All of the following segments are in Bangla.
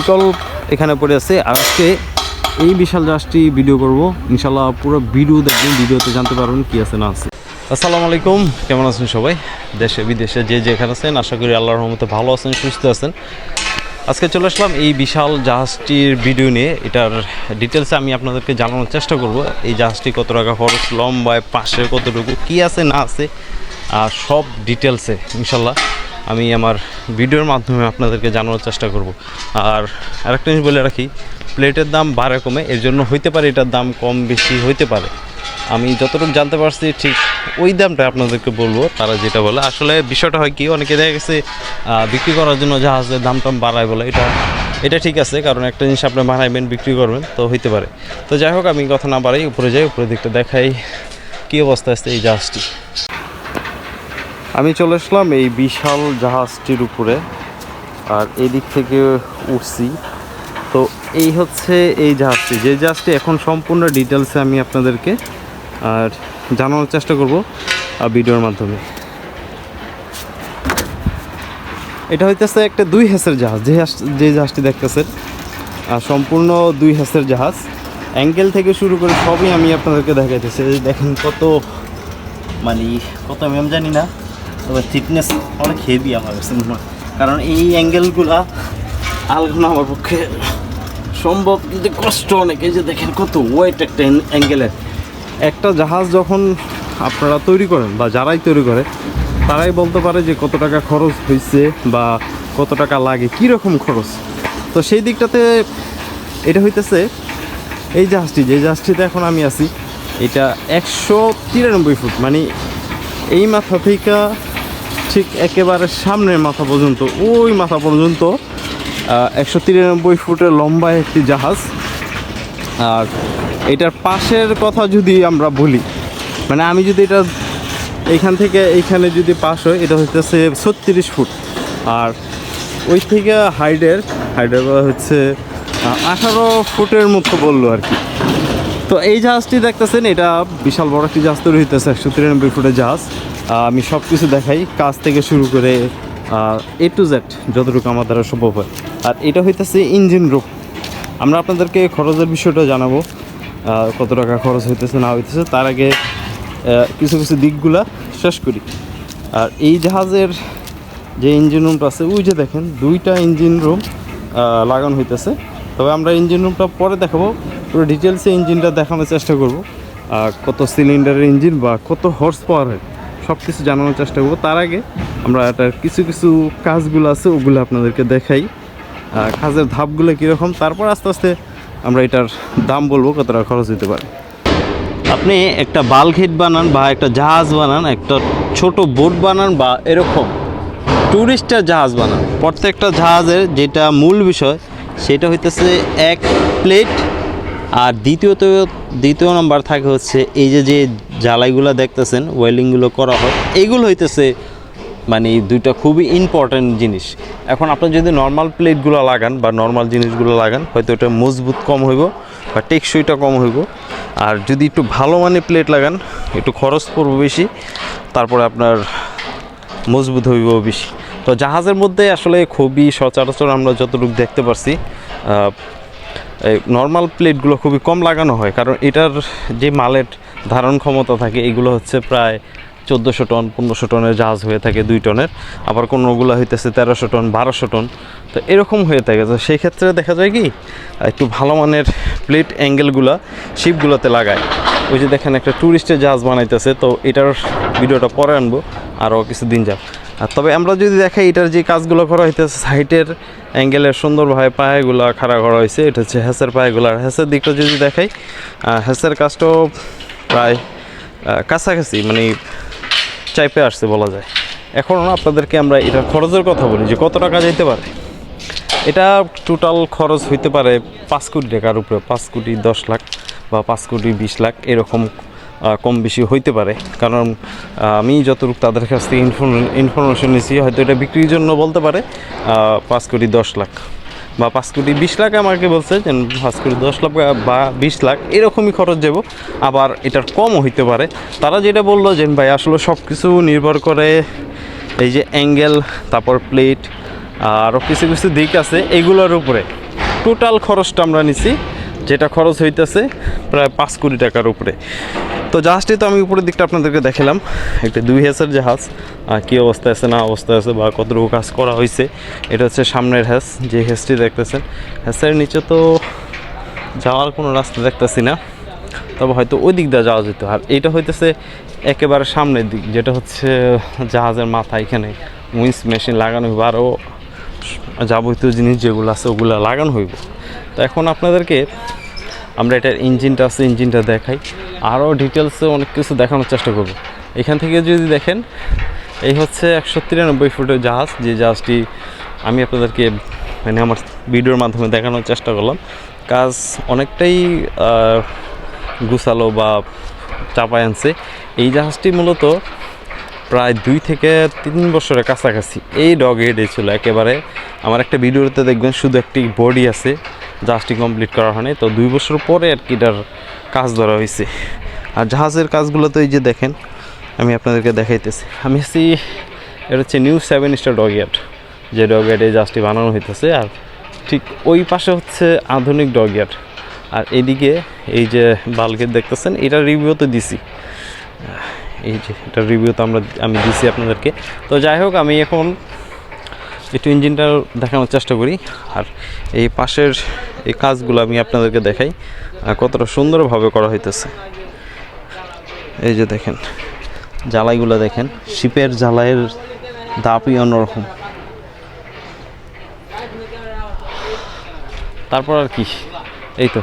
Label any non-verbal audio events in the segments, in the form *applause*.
শীতল এখানে পড়ে আছে। আর আজকে এই বিশাল জাহাজটি ভিডিও করব। ইনশাল্লাহ পুরো ভিডিও দেখবেন ভিডিওতে জানতে পারবেন কি আছে না আছে। আসসালামু আলাইকুম, কেমন আছেন সবাই? দেশে, বিদেশে যে যেখানে আছেন, আশা করি আল্লাহর রহমতে ভালো আছেন, সুস্থ আছেন। আজকে চলে আসলাম এই বিশাল জাহাজটির ভিডিও নিয়ে। এটার ডিটেলসে আমি আপনাদেরকে জানানোর চেষ্টা করব। এই জাহাজটি কত টাকা খরচ, লম্বায়, পাশে কতটুকু, কি আছে না আছে, আর সব ডিটেলসে ইনশাল্লাহ। আমি আমার ভিডিওর মাধ্যমে আপনাদেরকে জানানোর চেষ্টা করব। আর আরেকটা জিনিস বলে রাখি, প্লেটের দাম বাড়ে কমে, এর জন্য হইতে পারে এটার দাম কম বেশি হইতে পারে। আমি যতটুকু জানতে পারছি, ঠিক ওই দামটা আপনাদেরকে বলব, তারা যেটা বলে। আসলে বিষয়টা হয় কি, অনেকে দেখা গেছে বিক্রি করার জন্য জাহাজের দাম টাম বাড়ায় বলে। এটা এটা ঠিক আছে, কারণ একটা জিনিস আপনি বানাইবেন, বিক্রি করবেন, তো হইতে পারে। তো যাই হোক, আমি কথা না বাড়াই, উপরে যাই উপরে দিকটা দেখাই, কী অবস্থা আছে এই জাহাজটি? আমি চলে আসলাম এই বিশাল জাহাজটির উপরে, আর এদিক থেকে উঠছি। তো এই হচ্ছে এই জাহাজটি। যে জাহাজটি এখন সম্পূর্ণ ডিটেলসে আমি আপনাদেরকে, আর জানানোর চেষ্টা করব ভিডিওর মাধ্যমে। এটা হইতেছে একটা দুই হেসের জাহাজ, যে যে জাহাজটি দেখতেছেন, আর সম্পূর্ণ দুই হেসের জাহাজ। অ্যাঙ্গেল থেকে শুরু করে সবই আমি আপনাদেরকে দেখাইতেছি। দেখেন কত মানে কত আমি জানি না। তবে থিকনেস অনেক হেভি আমার কাছে মনে হয়। কারণ এই অ্যাঙ্গেলগুলা আলগানো আমার পক্ষে সম্ভব, কিন্তু কষ্ট অনেক। এই যে দেখেন কত ওয়েট একটা অ্যাঙ্গেলের একটা জাহাজ যখন আপনারা তৈরি করেন বা যারাই তৈরি করে, তারাই বলতে পারে যে কত টাকা খরচ হয়েছে বা কত টাকা লাগে কী রকম খরচ। তো সেই দিকটাতে এটা হইতেছে এই জাহাজটি, যে জাহাজটিতে এখন আমি আছি, এটা একশো তিরানব্বই ফুট মানে এই মাথা থেকে ঠিক একেবারে সামনের মাথা পর্যন্ত, ওই মাথা পর্যন্ত একশো তিরানব্বই ফুটের লম্বা একটি জাহাজ। আর এটার পাশের কথা যদি আমরা বলি মানে আমি যদি এটা এইখান থেকে এইখানে যদি পাশ হয়, এটা হচ্ছে ছত্রিশ ফুট। আর ওই থেকে হাইডের হাইডের হচ্ছে আঠারো ফুটের মতো বলল আর কি। তো এই জাহাজটি দেখতেছেন, এটা বিশাল বড় একটি জাহাজ তৈরি হইতেছে, একশো তিরানব্বই ফুটের জাহাজ। আমি সব কিছু দেখাই, কাজ থেকে শুরু করে এ টু জেড যতটুকু আমার দ্বারা সম্ভব হয়। আর এটা হইতেছে ইঞ্জিন রুম আমরা আপনাদেরকে খরচের বিষয়টা জানাব কত টাকা খরচ হইতেছে, না হইতেছে। তার আগে কিছু কিছু দিকগুলা শেষ করি। আর এই জাহাজের যে ইঞ্জিন রুমটা আছে, ওই যে দেখেন, দুইটা ইঞ্জিন রুম লাগানো হইতেছে। তবে আমরা ইঞ্জিন রুমটা পরে দেখাবো, পুরো ডিটেলসে ইঞ্জিনটা দেখানোর চেষ্টা করব কত সিলিন্ডারের ইঞ্জিন বা কত হর্স পাওয়ারের সব কিছু জানানোর চেষ্টা করব। তার আগে আমরা এটার কিছু কিছু কাজগুলো আছে, ওগুলো আপনাদেরকে দেখাই। কাজের ধাপগুলো কীরকম, তারপর আস্তে আস্তে আমরা এটার দাম বলব কত টাকা খরচ হতে পারে। আপনি একটা হেড বানান বা একটা জাহাজ বানান, একটা ছোট বোট বানান বা এরকম ট্যুরিস্টের জাহাজ বানান। প্রত্যেকটা জাহাজের যেটা মূল বিষয়, সেটা হইতেছে এক প্লেট আর দ্বিতীয়ত, দ্বিতীয় নাম্বার থাকে হচ্ছে এই যে যে জ্বালাইগুলো দেখতেছেন, ওয়েলিংগুলো করা হয় এইগুলো হইতেছে মানে দুইটা খুবই ইম্পর্ট্যান্ট জিনিস। এখন আপনি যদি নর্মাল প্লেটগুলো লাগান বা নর্মাল জিনিসগুলো লাগান, হয়তো এটা মজবুত কম হইব বা টেকসইটা কম হইব। আর যদি একটু ভালো মানের প্লেট লাগান, একটু খরচ পড়বে বেশি, তারপরে আপনার মজবুত হইব বেশি। তো জাহাজের মধ্যে আসলে খুবই সচরাচর আমরা যতটুকু দেখতে পারছি নর্মাল প্লেটগুলো খুবই কম লাগানো হয়, কারণ এটার যে মালের ধারণ ক্ষমতা থাকে, এগুলো হচ্ছে প্রায় চোদ্দোশো টন, পনেরোশো টনের জাহাজ হয়ে থাকে দুই টনের, আবার কোনোগুলো হইতেছে তেরোশো টন, বারোশো টন। তো এরকম হয়ে থাকে। তো সেই ক্ষেত্রে দেখা যায় কি, একটু ভালো মানের প্লেট অ্যাঙ্গেলগুলো শিপগুলোতে লাগায়। ওই যে দেখেন একটা ট্যুরিস্টের জাহাজ বানাইতেছে, তো এটার ভিডিওটা পরে আনব, আরও কিছুদিন যাক। আর তবে আমরা যদি দেখাই, এটার যে কাজগুলো করা হইতেছে সাইটের অ্যাঙ্গেলের সুন্দরভাবে পায়েগুলো খাড়া করা হয়েছে। এটা হচ্ছে হ্যাসের পায়েগুলো। আর হ্যাসের দিকটা যদি দেখাই আহ, হ্যাসের কাজটাও প্রায় কাছাকাছি মানে চাইপে আসছে বলা যায়। এখন আপনাদেরকে আমরা এটা খরচের কথা বলি যে কত টাকা যেতে পারে। এটা টোটাল খরচ হইতে পারে পাঁচ কোটি টাকার উপরে পাঁচ কোটি দশ লাখ বা পাঁচ কোটি বিশ লাখ এরকম কম বেশি হইতে পারে। কারণ আমি যতটুকু তাদের কাছ থেকে ইনফরমেশন নিয়েছি, হয়তো এটা বিক্রির জন্য বলতে পারে পাঁচ কোটি দশ লাখ বা পাঁচ কোটি বিশ লাখ আমাকে বলছে যে, পাঁচ কোটি দশ লাখ বা বিশ লাখ এরকমই খরচ যাব আবার এটার কমও হইতে পারে। তারা যেটা বলল যে, ভাই, আসলে সব কিছু নির্ভর করে এই যে অ্যাঙ্গেল তারপর প্লেট আরও কিছু কিছু দিক আছে, এগুলোর উপরে। টোটাল খরচটা আমরা নিছি যেটা খরচ হইতেছে প্রায় পাঁচ কোটি টাকার উপরে। তো জাহাজটি তো আমি উপরের দিকটা আপনাদেরকে দেখালাম, একটা দুই হ্যাসের জাহাজ আর কী অবস্থায় আছে, না অবস্থায় আছে, বা কতটুকু কাজ করা হয়েছে এটা হচ্ছে সামনের হ্যাস যে হ্যাসটি দেখতেছেন। হ্যাসের নিচে তো যাওয়ার কোনো রাস্তা দেখতেছি না, তবে হয়তো ওই দিক দিয়ে যাওয়া যেত। আর এটা হইতেছে একেবারে সামনের দিক, যেটা হচ্ছে জাহাজের মাথা এখানে উইন্স মেশিন লাগানো হইব আরও যাবতীয় জিনিস যেগুলো আছে ওগুলো লাগানো হইব। তো এখন আপনাদেরকে আমরা এটার ইঞ্জিনটা আছে ইঞ্জিনটা দেখাই। আরও ডিটেলসে অনেক কিছু দেখানোর চেষ্টা করব। এখান থেকে যদি দেখেন, এই হচ্ছে একশো তিরানব্বই ফুটের জাহাজ। যে জাহাজটি আমি আপনাদেরকে মানে আমার ভিডিওর মাধ্যমে দেখানোর চেষ্টা করলাম। কাজ অনেকটাই গুছালো বা চাপায় আনছে। এই জাহাজটি মূলত প্রায় দুই থেকে তিন বছরের কাছাকাছি। এই ডগ হেডে ছিল। একেবারে আমার একটা ভিডিওতে দেখবেন, শুধু একটি বডি আছে। জাহাজটি কমপ্লিট করা হয়নি। তো দুই বছর পরে আর কি এটার কাজ ধরা হয়েছে। আর জাহাজের কাজগুলো তো এই যে দেখেন, আমি আপনাদেরকে দেখাইতেছি। আমি আছি, এটা হচ্ছে new seven star dockyard যে ডগ ইয়ার্ডে জাহাজটি বানানো হইতেছে। আর ঠিক ওই পাশে হচ্ছে আধুনিক ডগ ইয়ার্ড আর এদিকে এই যে বালগেট দেখতেছেন, এটা রিভিউ তো দিছি। এই যে, এটা রিভিউ তো আমরা, আমি দিছি আপনাদেরকে। তো যাই হোক, আমি এখন একটু ইঞ্জিনটা দেখানোর চেষ্টা করি। আর এই পাশের এই কাজগুলো আমি আপনাদেরকে দেখাই কতটা সুন্দরভাবে করা হইতেছে। এই যে দেখেন, জ্বালাইগুলো দেখেন, শিপের জ্বালাইয়ের দাপই অন্যরকম। তারপর আর কি, এই তো।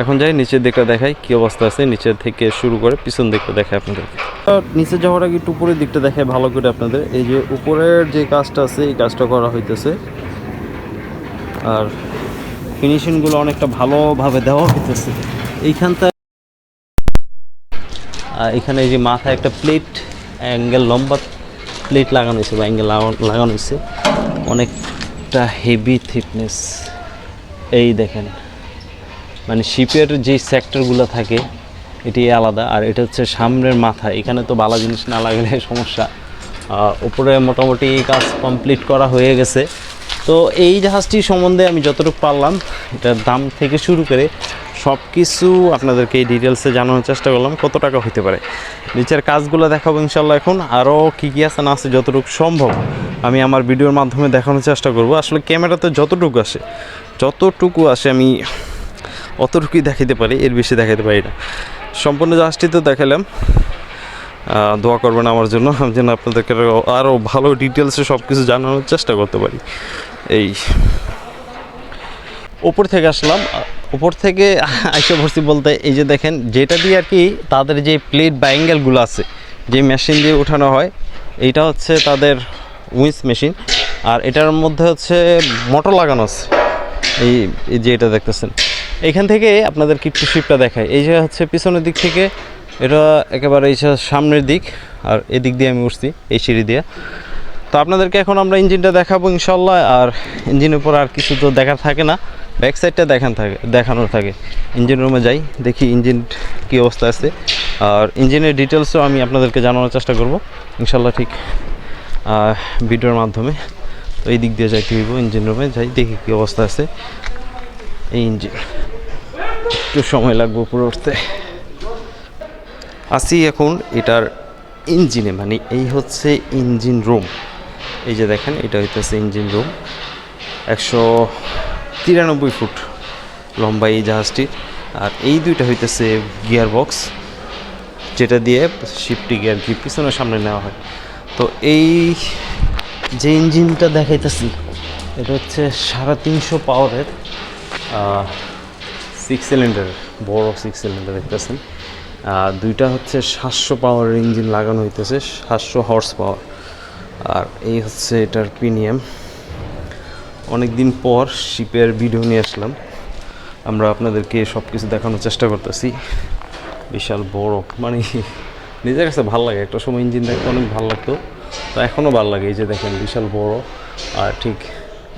এখন যাই, নিচের দিকটা দেখাই, কি অবস্থা আছে, নিচের থেকে শুরু করে পিছন দিকটা দেখাই আপনাদেরকে। নিচে যাওয়ার আগে একটু উপরের দিকটা দেখে ভালো করে আপনাদের। এই যে উপরের যে কাজটা আছে, এই কাজটা করা হইতেছে। আর ফিনিশিংগুলো অনেকটা ভালোভাবে দেওয়া হইতেছে। এইখানটা এখানে এই যে মাথায় একটা প্লেট অ্যাঙ্গেল লম্বা প্লেট লাগানো হয়েছে বা অ্যাঙ্গেল লাগানো হয়েছে অনেকটা হেভি থিকনেস এই দেখেন মানে শিপের যে সেক্টরগুলো থাকে এটি আলাদা। আর এটা হচ্ছে সামনের মাথা। এখানে তো ভালো জিনিস না লাগলে সমস্যা। উপরে মোটামুটি কাজ কমপ্লিট করা হয়ে গেছে। তো এই জাহাজটি সম্বন্ধে আমি যতটুকু পারলাম, এটার দাম থেকে শুরু করে সব কিছু আপনাদেরকে এই ডিটেলসে জানানোর চেষ্টা করলাম, কত টাকা হতে পারে। নিচের কাজগুলো দেখাবো ইনশাল্লাহ এখন। আরও কী কী আছে না আছে যতটুকু সম্ভব আমি আমার ভিডিওর মাধ্যমে দেখানোর চেষ্টা করব। আসলে ক্যামেরাতে যতটুকু আসে যতটুকু আসে আমি অতটুকুই দেখাতে পারি, এর বেশি দেখাতে পারি না। সম্পূর্ণ জাহাজটি তো দেখালাম দোয়া করবেন আমার জন্য। আমি যেন আপনাদেরকে আরও ভালো ডিটেলসে সব কিছু জানানোর চেষ্টা করতে পারি। এই, উপর থেকে আসলাম। উপর থেকে আইসা ভর্তি বলতে, এই যে দেখেন, যেটা দিয়ে আর কি তাদের যে প্লেট বা অ্যাঙ্গেলগুলো আছে, যে মেশিন দিয়ে উঠানো হয়, এইটা হচ্ছে তাদের উইন্স মেশিন আর এটার মধ্যে হচ্ছে মোটর লাগানো আছে। এই যে এটা দেখতেছেন। এইখান থেকে আপনাদের একটু শিপটা দেখায় এই যে হচ্ছে পিছনের দিক থেকে, এটা একেবারে এই সামনের দিক, আর এদিক দিয়ে আমি উঠছি, এই সিঁড়ি দিয়ে। তো আপনাদেরকে এখন আমরা ইঞ্জিনটা দেখাবো ইনশাল্লাহ আর ইঞ্জিনের উপর আর কিছু তো দেখার থাকে না। ব্যাক সাইডটা দেখান থাকে, দেখানোর থাকে। ইঞ্জিন রুমে যাই, দেখি ইঞ্জিন কী অবস্থা আছে। আর ইঞ্জিনের ডিটেলসও আমি আপনাদেরকে জানানোর চেষ্টা করব ইনশাল্লাহ ঠিক ভিডিওর মাধ্যমে। তো এই দিক দিয়ে যাইতে হইব, ইঞ্জিন রুমে যাই, দেখি কী অবস্থা আছে। এই ইঞ্জিন। একটু সময় লাগবে উপরে উঠতে। আসি এখন এটার ইঞ্জিনে মানে এই হচ্ছে ইঞ্জিন রুম। এই যে দেখেন, এটা হইতেছে ইঞ্জিন রুম। একশো তিরানব্বই ফুট লম্বা এই জাহাজটির। আর এই দুইটা হইতেছে গিয়ার বক্স যেটা দিয়ে শিফটি গিয়ার কি পিছনে সামনে নেওয়া হয়। তো এই যে ইঞ্জিনটা দেখাইতেছি, এটা হচ্ছে সাড়ে তিনশো পাওয়ারের সিক্স সিলিন্ডার বড় সিক্স সিলিন্ডার দেখতেছেন। দুইটা হচ্ছে সাতশো পাওয়ারের ইঞ্জিন লাগানো হইতেছে, সাতশো হর্স পাওয়ার আর এই হচ্ছে এটার প্রিমিয়াম অনেক দিন পর শিপের ভিডিও নিয়ে আসলাম। আমরা আপনাদেরকে সব কিছু দেখানোর চেষ্টা করতেছি। বিশাল বড় মানে *laughs* নিজের কাছে ভালো লাগে। একটা সময় ইঞ্জিন দেখতে অনেক ভালো লাগতো। তো এখনও ভালো লাগে, এই যে দেখেন বিশাল বড়। আর ঠিক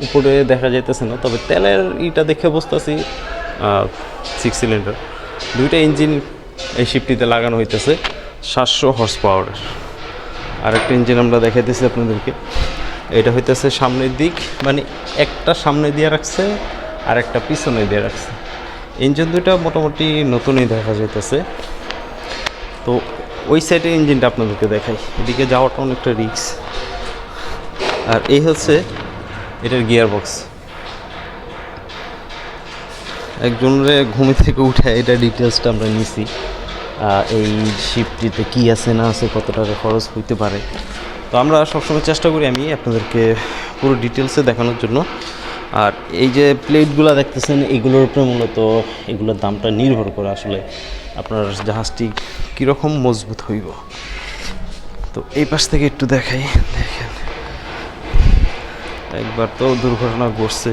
উপরে দেখা যাইতেছে না, তবে তেলের ইটা দেখে বসতেছি সিক্স সিলিন্ডার দুইটা ইঞ্জিন এই শিপটিতে লাগানো হইতেছে, সাতশো হর্স পাওয়ারের আরেকটা ইঞ্জিন আমরা দেখাইতেছি আপনাদেরকে। এটা হইতেছে সামনের দিক মানে একটা সামনে দিয়ে রাখছে আর একটা পিছনে দিয়ে রাখছে। ইঞ্জিন দুইটা মোটামুটি নতুনই দেখা যাইতেছে। তো ওই সাইডে ইঞ্জিনটা আপনাদেরকে দেখাই। এদিকে যাওয়াটা অনেকটা রিক্স আর এই হচ্ছে এটার গিয়ার বক্স একজনের ঘুমে থেকে উঠে এটা ডিটেলসটা আমরা নিছি। এই শিপটিতে কি আছে, না আছে কত টাকা খরচ হইতে পারে। তো আমরা সবসময় চেষ্টা করি আমি আপনাদেরকে পুরো ডিটেলসে দেখানোর জন্য। আর এই যে প্লেটগুলো দেখতেছেন, এগুলোর উপরে মূলত এগুলোর দামটা নির্ভর করে আসলে আপনার জাহাজটি কীরকম মজবুত হইব। তো এই পাশ থেকে একটু দেখাই, দেখেন। একবার তো দুর্ঘটনা ঘটছে।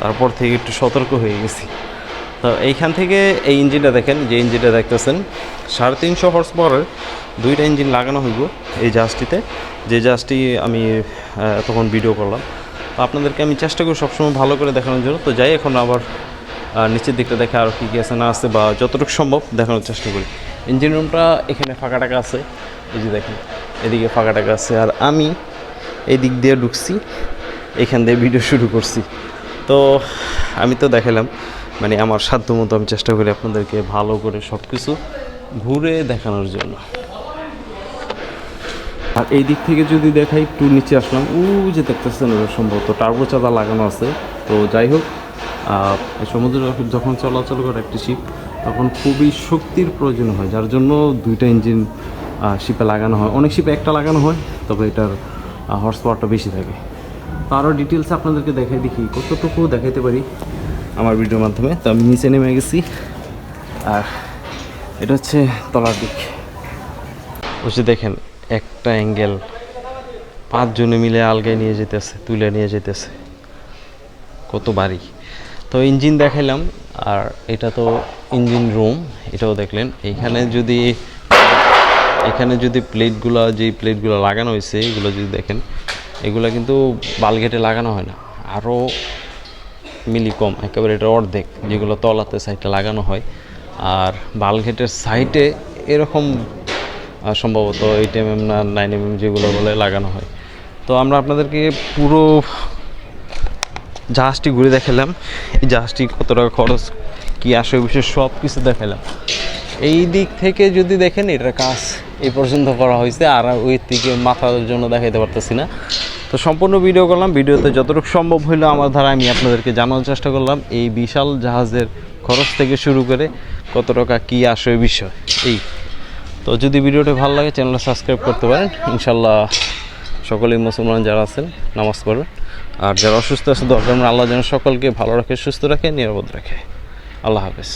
তারপর থেকে একটু সতর্ক হয়ে গেছি। তো এইখান থেকে এই ইঞ্জিনটা দেখেন, যে ইঞ্জিনটা দেখতেছেন, সাড়ে তিনশো হর্স পাওয়ারের দুইটা ইঞ্জিন লাগানো হইব এই জাহাজটিতে। যে জাহাজটি আমি তখন ভিডিও করলাম। তো আপনাদেরকে আমি চেষ্টা করি সবসময় ভালো করে দেখানোর জন্য। তো যাই, এখন আবার নিচের দিকটা দেখে আরও কী কী আছে না আছে বা যতটুকু সম্ভব দেখানোর চেষ্টা করি। ইঞ্জিন রুমটা এখানে ফাঁকা টাকা আছে। এই যে দেখেন, এদিকে ফাঁকা টাকা আছে। আর আমি এই দিক দিয়ে ঢুকছি, এখান দিয়ে ভিডিও শুরু করছি। তো আমি তো দেখালাম মানে আমার সাধ্য মতো আমি চেষ্টা করি আপনাদেরকে ভালো করে সব কিছু ঘুরে দেখানোর জন্য। আর এই দিক থেকে যদি দেখাই, একটু নিচে আসলাম। ও যে দেখতেছেন সম্ভবত টার্বো চাঁদা লাগানো আছে। তো যাই হোক সমুদ্র যখন- চলাচল করে একটি শিপ তখন খুবই শক্তির প্রয়োজন হয়, যার জন্য দুইটা ইঞ্জিন শিপে লাগানো হয়। অনেক শিপে একটা লাগানো হয়, তবে এটার হর্স পাওয়ারটা বেশি থাকে। আরও ডিটেলস আপনাদেরকে দেখাই দেখি, কতটুকু দেখাইতে পারি। আমার ভিডিওর মাধ্যমে। তো আমি নিচে নেমে গেছি। আর এটা হচ্ছে তলার দিক। ওই যে দেখেন, একটা অ্যাঙ্গেল পাঁচজনে মিলে আলগায় নিয়ে যেতেছে, তুলে নিয়ে যেতেছে। কত বাড়ি। তো ইঞ্জিন দেখাইলাম, আর এটা তো ইঞ্জিন রুম এটাও দেখলেন। এইখানে যদি, এখানে যদি প্লেটগুলো যেই প্লেটগুলো লাগানো হয়েছে, এগুলো যদি দেখেন। এগুলো কিন্তু বালগেটে লাগানো হয় না। আরও মিলি কম, একেবারে এটা অর্ধেক যেগুলো তলাতে সাইডে লাগানো হয়। আর বালঘেটের সাইডে এরকম সম্ভবত এইট এম এম না নাইন এম এম যেগুলো বলে লাগানো হয়। তো আমরা আপনাদেরকে পুরো জাহাজটি ঘুরে দেখালাম। এই জাহাজটি কত টাকা খরচ, কী আসে বিষয়ে সব কিছু দেখালাম। এই দিক থেকে যদি দেখেন, এটার কাজ এই পর্যন্ত করা হয়েছে। আর ওই থেকে মাথার জন্য দেখাইতে পারতেছি না। তো সম্পূর্ণ ভিডিও করলাম। ভিডিওতে যতটুকু সম্ভব হইল আমার ধারা আমি আপনাদেরকে জানানোর চেষ্টা করলাম। এই বিশাল জাহাজের খরচ থেকে শুরু করে কত টাকা, কী আসে বিষয়, এই। তো যদি ভিডিওটা ভালো লাগে, চ্যানেলটা সাবস্ক্রাইব করতে পারেন। ইনশাল্লাহ সকলেই মুসলমান যারা আছেন, নামাজ পড়বেন। আর যারা অসুস্থ আছে, দরকার আল্লাহ যেন সকলকে ভালো রাখে, সুস্থ রাখে, নিরাপদ রাখে। আল্লাহ হাফেজ।